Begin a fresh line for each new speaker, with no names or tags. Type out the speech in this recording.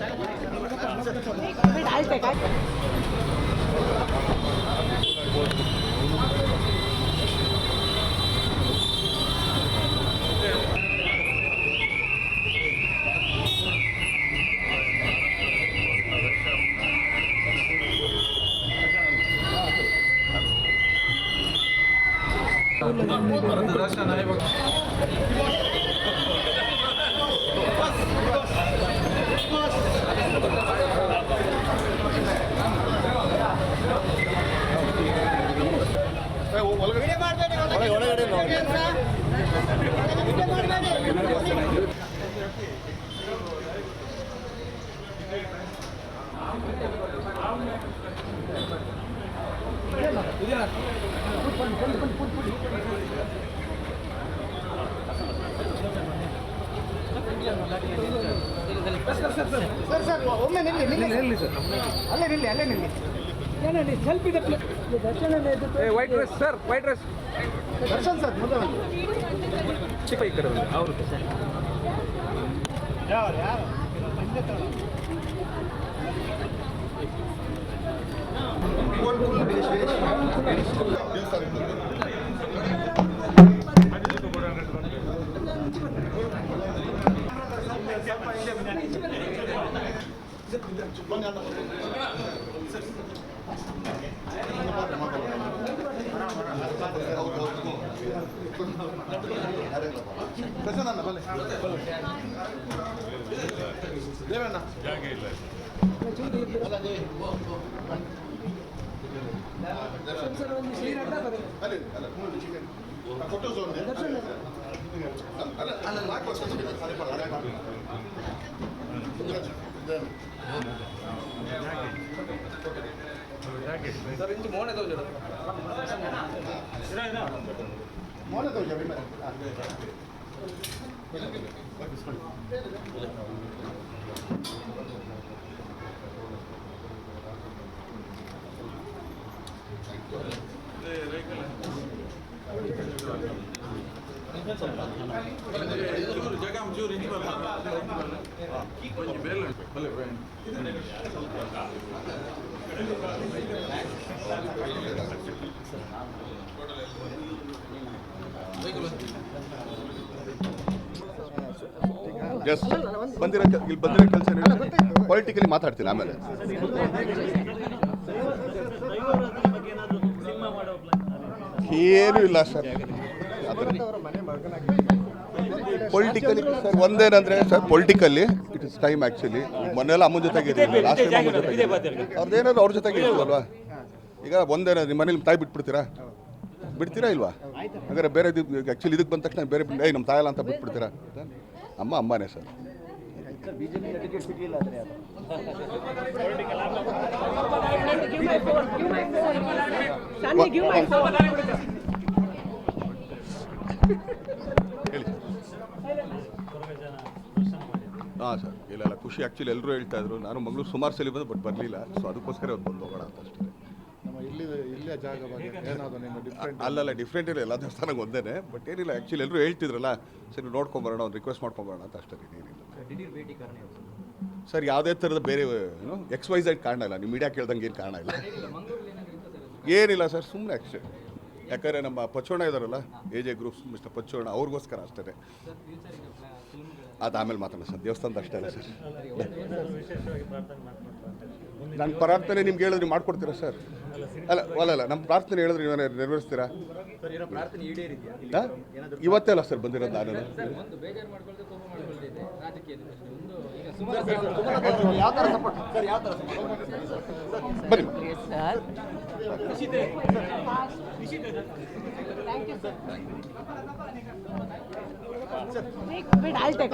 डालते का दर्शन आहे बघा
ಸರ್ ಸರ್ ಒಮ್ಮೆ ನಿಲ್ಲಿ ನಿಲ್ಲಿ ನಿಲ್ಲಿ ಸರ್. ಅಲ್ಲೇ ನಿಲ್ಲಿ ಅಲ್ಲೇ ನಿಲ್ಲಿ. ಸ್ವಲ್ಪ ಇದೆ.
White dress sir white dress
Darshan sir ಮುಂದೆ ಬನ್ನಿ
ಚಿಕ್ಕ ಈ ಕಡೆ. ಅವರು
ಯಾರು? ಯಾರು ದೇವಣ್ಣ ಅಲ್ಲಿ ಅಲ್ಲ
ಮೋನೆ ತೋಜಡ
ಮೌನ ತೋಜ
ಎಸ್ ಬಂದಿರೋ ಇಲ್ಲಿ ಬಂದಿರೋ ಕೆಲಸ ಪೊಲಿಟಿಕಲಿ ಮಾತಾಡ್ತೀನಿ ಆಮೇಲೆ. ಏನೂ ಇಲ್ಲ sir. Politically sir ಒಂದೇನಂದ್ರೆ sir politically it is time actually ಮೊನ್ನೆಲ್ಲ ಅಮ್ಮನ ಜೊತೆಗೆ ಲಾಸ್ಟ್ ಟೈಮ್ ಅಮ್ಮನ ಜೊತೆಗೆ ಅವ್ರದ್ದೇನಾದ್ರು ಅವ್ರ ಜೊತೆಗೆ ಇರ್ತೀವಲ್ವಾ ಈಗ ಒಂದೇನ ನಿಮ್ಮ ಮನೇಲಿ ತಾಯಿ ಬಿಟ್ಬಿಡ್ತೀರಾ ಬಿಡ್ತೀರಾ ಇಲ್ವಾ ಹಾಗಾದ್ರೆ ಬೇರೆ ಆ್ಯಕ್ಚುಲಿ ಇದಕ್ಕೆ ಬಂದ ತಕ್ಷಣ ಬೇರೆ ಏಯ್ ನಮ್ಮ ತಾಯಲ್ಲ ಅಂತ ಬಿಟ್ಬಿಡ್ತೀರಾ ಅಮ್ಮ ಅಮ್ಮನೇ ಸರ್
Give
ಹೇಳಿ. ಹಾಂ ಸರ್. ಇಲ್ಲ ಇಲ್ಲ. ಖುಷಿ. ಆ್ಯಕ್ಚುಲಿ ಎಲ್ಲರೂ ಹೇಳ್ತಾ ಇದ್ರು. ನಾನು ಮಂಗಳೂರು ಸುಮಾರು ಸಲ ಬಂದು ಬಟ್ ಬರಲಿಲ್ಲ. ಸೊ ಅದಕ್ಕೋಸ್ಕರ ಇವತ್ತು ಬಂದು ಹೋಗೋಣ ಅಂತ ಅಷ್ಟೇ. ಅಲ್ಲಲ್ಲ ಡಿಫ್ರೆಂಟ್ ಇಲ್ಲ. ಎಲ್ಲ ದೇವಸ್ಥಾನಕ್ಕೆ ಒಂದೇ ಬಟ್ ಏನಿಲ್ಲ. ಆ್ಯಕ್ಚುಲಿ ಎಲ್ಲರೂ ಹೇಳ್ತಿದ್ರಲ್ಲ. ಸರಿ ನೋಡ್ಕೊಂಬರೋಣ ಒಂದು ರಿಕ್ವೆಸ್ಟ್ ಮಾಡ್ಕೊಂಬರೋಣ ಅಂತ ಅಷ್ಟೇ. ಏನಿಲ್ಲ. ಸರ್ ಯಾವುದೇ ಥರದ ಬೇರೆ ಏನು ಎಕ್ಸ್ ವೈಸ್ ಝೆಡ್ ಕಾರಣ ಇಲ್ಲ. ನೀವು ಮೀಡಿಯಾ ಕೇಳ್ದಂಗೆ ಏನು ಕಾರಣ ಇಲ್ಲ. ಏನಿಲ್ಲ. ಸರ್? ಸುಮ್ಮನೆ ಅಷ್ಟೇ. ಯಾಕಂದರೆ ನಮ್ಮ ಪಚ್ಚೋಣ ಇದಾರಲ್ಲ A J groups mister Pachchona ಅವ್ರಿಗೋಸ್ಕರ ಅಷ್ಟೇ ಅದು ಆಮೇಲೆ ಮಾತಾಡೋಣ ಸರ್ ದೇವಸ್ಥಾನದ ಅಷ್ಟೇ ಅಲ್ಲ ಸರ್. ನಾನು ಪ್ರಾರ್ಥನೆ ನಿಮ್ಗೆ ಹೇಳಿದ್ರೆ ನೀವು ಮಾಡ್ಕೊಡ್ತೀರಾ ಸರ್? ಅಲ್ಲ ಅಲ್ಲ ಅಲ್ಲ ನಮ್ಮ ಪ್ರಾರ್ಥನೆ ಹೇಳಿದ್ರೆ ನೀವು ನೆರವೇರಿಸ್ತೀರಾ? ಇವತ್ತೇ ಅಲ್ಲ ಸರ್ ಬಂದಿರೋದು ನಾನು ಬನ್ನಿ.
I'll take.